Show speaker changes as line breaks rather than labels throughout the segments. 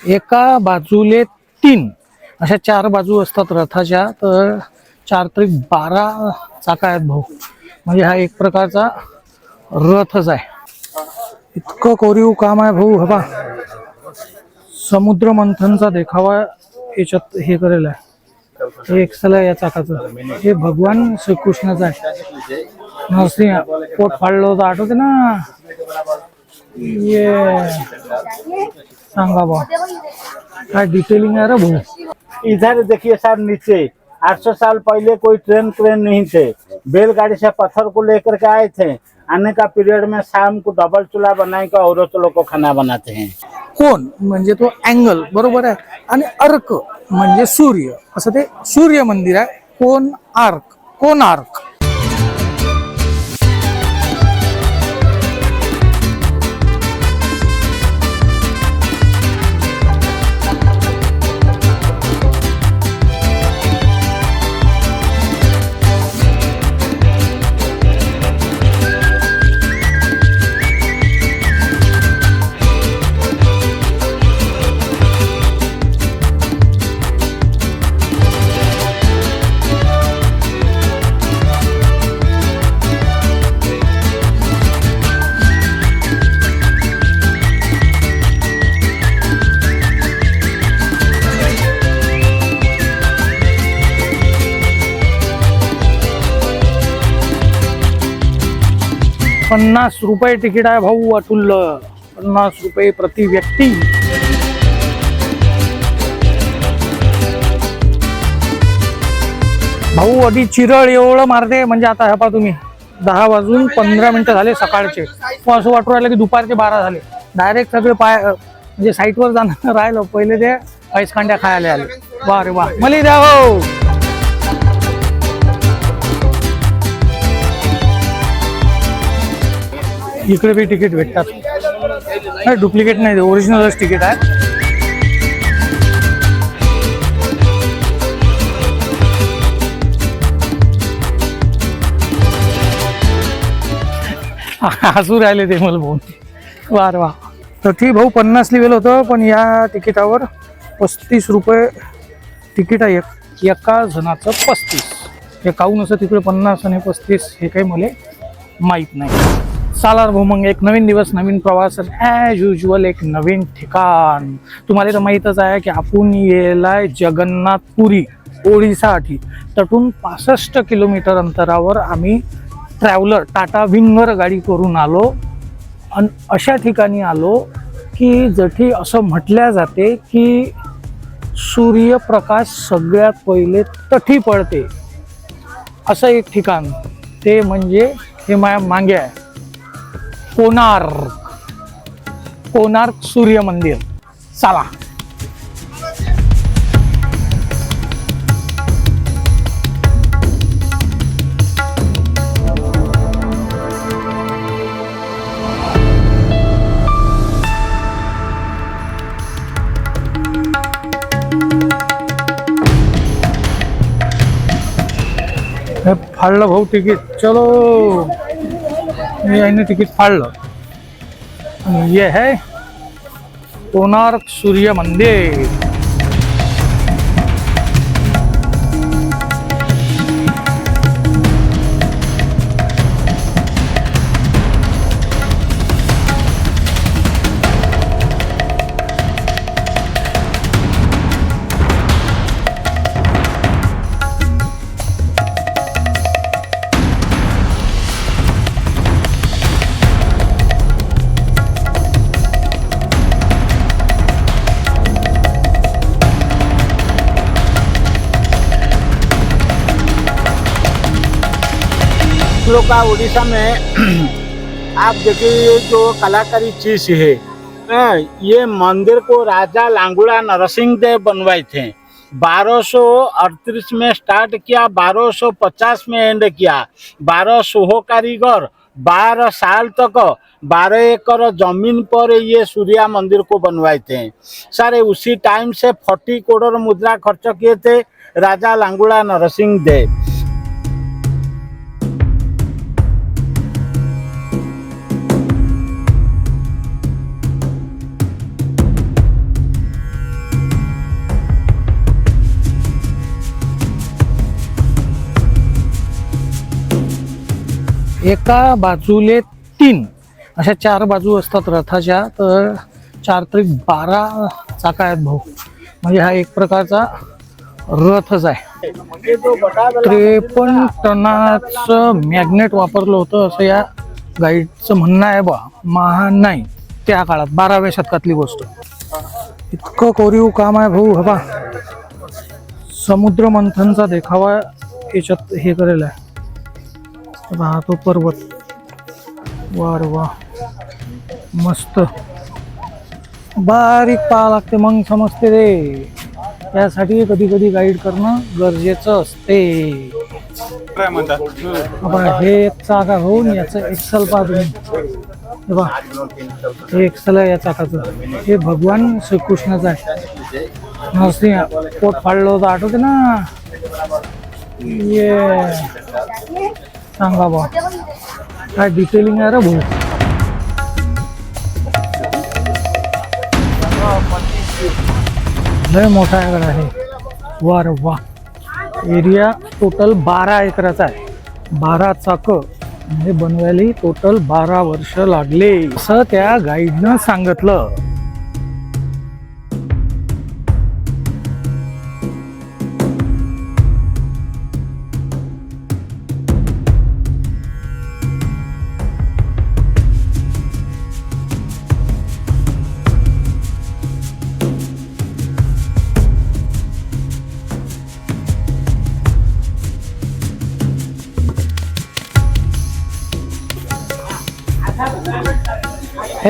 एका बाजूले तीन. अशा चार बाजू असतात रथाच्या. तर चार तरी बारा चाका आहेत भाऊ. म्हणजे हा एक प्रकारचा रथच आहे. इतकं कोरीव काम आहे भाऊ हवा समुद्र मंथनचा देखावा याच्यात हे करेल आहे. हे एक्सल आहे या चाकाचं. हे भगवान श्रीकृष्णाचं आहे. नरसिंह पोट फाडलं होतं आठवते ना? ये. सांगा बा काय डिटेलिंग रे भाऊ?
इधर देखिए सर नीचे। 800 साल पहले कोई ट्रेन ट्रेन नहीं थे। बैलगाड़ी से पत्थर को लेकर के आए थे। आने का पीरियड में शाम को डबल चूल्हा बनाए के औरत लोग को खाना बनाते हैं।
कोण? म्हणजे तो अँगल बरोबर आहे? आणि अर्क म्हणजे सूर्य. असं ते सूर्य मंदिर आहे. कोण? आर्क. कोण आर्क? पन्नास रुपये तिकीट आहे भाऊ अतुल्य पन्नास रुपये प्रति व्यक्ती. भाऊ आधी चिरळ एवढं मारते म्हणजे आता ह्या पा तुम्ही. दहा वाजून पंधरा मिनिटं झाले सकाळचे. मग असं वाटू राहिलं की दुपारचे बारा झाले. डायरेक्ट सगळे पाय म्हणजे साईटवर जाणं राहिलं पहिले ते ऐसकांड्या खायला आले. वा रे वा मला द्या हो इकडे बी तिकीट भेटतात. नाही डुप्लिकेट नाही ओरिजिनलच तिकीट आहे. हसू राहिले ते मला भाऊ वार वा. तर ती भाऊ पन्नास लिहिलं होतं पण या तिकिटावर पस्तीस रुपये तिकीट आहे. एक एका जणाचं पस्तीस. हे काहून असं तिकडे पन्नास आणि पस्तीस हे काही मला माहीत नाही. चालार भाऊ मग एक नवीन दिवस नवीन प्रवास ॲज युजल एक नवीन ठिकाण. तुम्हाला तर माहीतच आहे की आपण येलाय जगन्नाथपुरी ओडिसासाठी. तटून पासष्ट किलोमीटर अंतरावर आम्ही ट्रॅव्हलर टाटा विंगर गाडी करून आलो. आणि अशा ठिकाणी आलो की जठी असं म्हटल्या जाते की सूर्यप्रकाश सगळ्यात पहिले तठी पडते. असं एक ठिकाण. ते म्हणजे हे माया मागे आहे. कोणार्क कोणार्क सूर्य मंदिर. चला. हे फाडलं भाऊ तिकीट. चलो. याने तिकीट फाडलं. आणि ये है कोणार्क सूर्य मंदिर
लोग का उड़ीसा में आप देखिए जो कलाकारी चीज़ है हाँ, ये मंदिर को राजा लांगुड़ा नरसिंह देव बनवाए थे। 1238 में स्टार्ट किया 1250 में एंड किया। 12 सोहो कारीगर 12 साल तक 12 एकड़ ज़मीन पर ये सूर्या मंदिर को बनवाए थे। सारे उसी टाइम से 40 करोड़ मुद्रा खर्च किए थे राजा लांगुड़ा नरसिंह देव।
एका बाजूले तीन. अशा चार बाजू असतात रथाच्या. तर चार तरी बारा चाका आहेत भाऊ. म्हणजे हा एक प्रकारचा रथच आहे. त्रेपन्न टनाचं मॅग्नेट वापरलं होतं असं या गाईडचं म्हणणं आहे बा. महान नाही. त्या काळात बाराव्या शतकातली गोष्ट. इतकं कोरीव काम आहे भाऊ हबा. समुद्र मंथनचा देखावा याच्यात हे करेल आहे. राहतो पर्वत. वार वा मस्त. बारीक पाहा लागते मग समजते रे. त्यासाठी कधी कधी गाईड करणं गरजेचं असते. आपण हे एक चाका होऊन याचं एक्सल पहा तुम्ही. हे पहा. हे एक्सल आहे या चाकाचं. हे भगवान श्रीकृष्णाचं आहे. नरसिंह पोट फाडलं होतं आठवते ना? ये सांगा बा. काय डिटेलिंग आहे रे भाऊ? लय मोठा एकर आहे. वा रे वा एरिया टोटल बारा एकराचा आहे. बारा चाक. म्हणजे बनवायला टोटल बारा वर्ष लागले. असं त्या गाईडनं सांगितलं.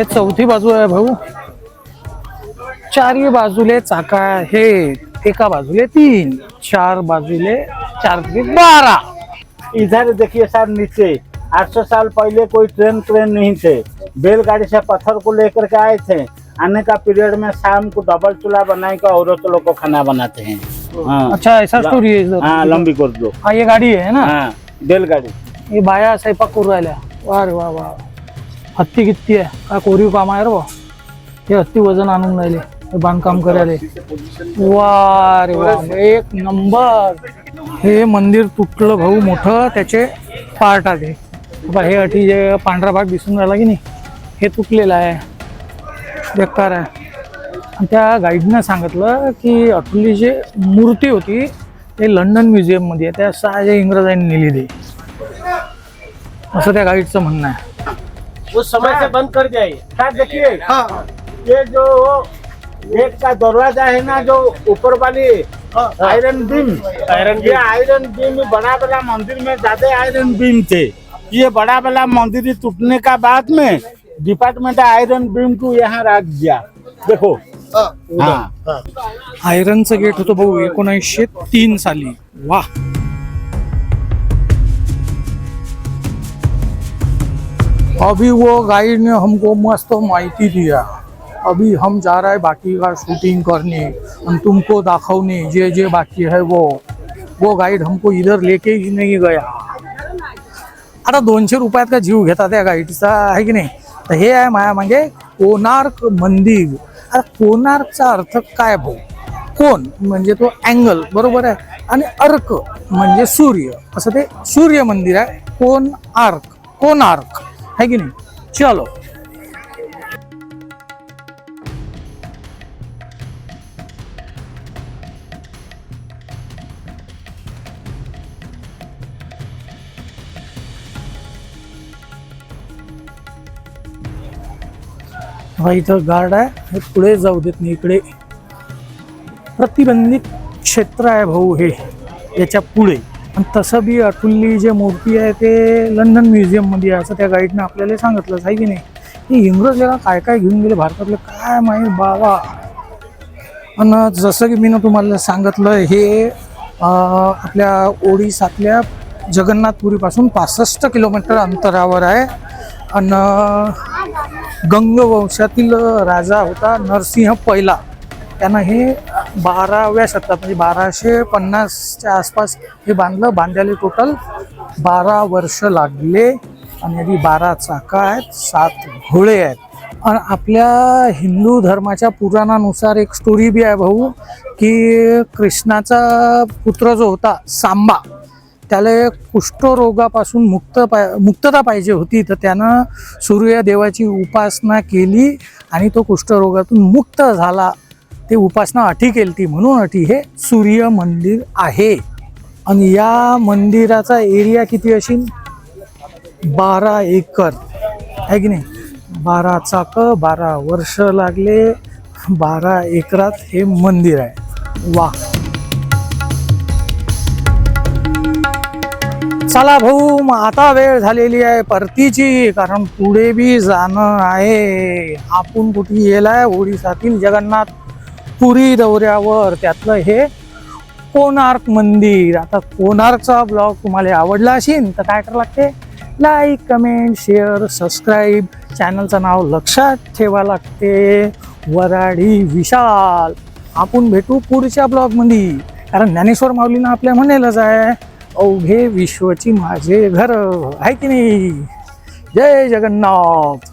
हे चौथी बाजू आहे भाऊ. चारही बाजूले चाका आहेत एका बाजूले तीन चार बाजूले चार त्रिक बारा.
इधर देखिए सर नीचे. 800 साल पहले कोई ट्रेन ट्रेन नहीं थे. बैलगाड़ी से पत्थर को लेकर के आए थे. आने का पीरियड में शाम को डबल चूल्हा बनाए के औरत लोग को खाना बनाते हैं। हाँ।
अच्छा ऐसा स्टोरी इधर.
हाँ लंबी कर दो।
हा ये गाडी आहे ना?
हाँ बैलगाड़ी।
हे बाया स्वयंपाक करू राहिल्या वा रे वा वा हत्ती किती आहे? काय कोरीव काम आहे रे बा. हे हत्ती वजन आणून राहिले. हे बांधकाम करायले. वा रे वा एक नंबर. हे मंदिर तुटलं भाऊ मोठं. त्याचे पार्ट आहे बा हे अटी जे पांढरा भाग दिसून राहिला की नाही हे तुटलेलं आहे. बेकार आहे. आणि त्या गाईडनं सांगितलं की आपली जी मूर्ती होती ते लंडन म्युझियममध्ये आहे. त्या सहा इंग्रजांनी नेली ते असं त्या गाईडचं म्हणणं आहे.
उस समय से बंद कर दिया ये।
सर देखिए ये जो गेट का दरवाजा है ना जो ऊपर वाली आयरन बीम
आयरन
ये आयरन बीम बड़ा बड़ा मंदिर में ज्यादा आयरन बीम थे। ये बड़ा बड़ा मंदिर टूटने का बाद में डिपार्टमेंट आयरन बीम को यहाँ रख दिया। देखो। हाँ।
आयरनचं गेट होतं भाऊ एकोणीसशे तीन साली। वा अभी वो गाइड ने हमको मस्त माहिती दिया। अभी हम जा रहे हैं बाकी का शूटिंग करने। हम तुमको दाखवने जे जे बाकी है वो। वो गाइड हमको इधर लेके ही नहीं गया। आता दोनशे रुपयात का जीव घेता त्या गाईडचा आहे की नाही? तर हे आहे माया म्हणजे कोणार्क मंदिर। आता कोणार्कचा अर्थ काय भाऊ? कोण? म्हणजे तो अँगल बरोबर आहे? आणि अर्क म्हणजे सूर्य. असं ते सूर्य मंदिर आहे कोण आर्क कोणार्क. है की नाही? चलो। हा इथं गार्ड आहे हे पुढे जाऊ देत नाही इकडे. प्रतिबंधित क्षेत्र आहे भाऊ हे याच्यापुढे. आणि तसं बी अतुलली जे मूर्ती आहे ते लंडन म्युझियममध्ये आहे असं त्या गाईडनं आपल्याला सांगितलंच आहे की नाही? की इंग्रजला काय काय घेऊन गेले भारतातले काय माहीत बाबा? आणि जसं की मी ना तुम्हाला सांगितलं हे आपल्या ओडिसातल्या जगन्नाथपुरीपासून पासष्ट किलोमीटर अंतरावर आहे. आणि गंगवंशातील राजा होता नरसिंह पहिला त्यानं हे बाराव्या शतकात म्हणजे बाराशे पन्नासच्या आसपास हे बांधलं. बांधायला टोटल बारा वर्ष लागले. आणि याची बारा चाका आहेत सात घोळे आहेत. आणि आपल्या हिंदू धर्माच्या पुराणानुसार एक स्टोरी बी आहे भाऊ की कृष्णाचा पुत्र जो होता सांबा त्याला कुष्ठरोगापासून मुक्त पा मुक्तता पाहिजे होती. तर त्यानं सूर्यदेवाची उपासना केली आणि तो कुष्ठरोगातून मुक्त झाला. ते उपासना अटी केली ती. म्हणून अटी हे सूर्य मंदिर आहे. आणि या मंदिराचा एरिया किती असेल? बारा एकर. आहे की नाही? बारा चाक बारा वर्ष लागले. बारा एकरात हे मंदिर आहे. वा. चला भाऊ मग आता वेळ झालेली आहे परतीची कारण पुढे बी जाणं आहे. आपण कुठे गेलाय? ओडिसातील जगन्नाथ पुरी दौऱ्यावर त्यातलं हे कोणार्क मंदिर. आता कोणार्कचा ब्लॉग तुम्हाला आवडला असेल तर काय करावं लागते? लाईक कमेंट शेअर सबस्क्राईब चॅनलचं नाव लक्षात ठेवा लागते. वराडी विशाल. आपण भेटू पुढच्या ब्लॉगमध्ये कारण ज्ञानेश्वर माऊलीनं आपल्या म्हणेलच आहे अवघे विश्वची माझे घर. आहे की नाही? जय जगन्नाथ.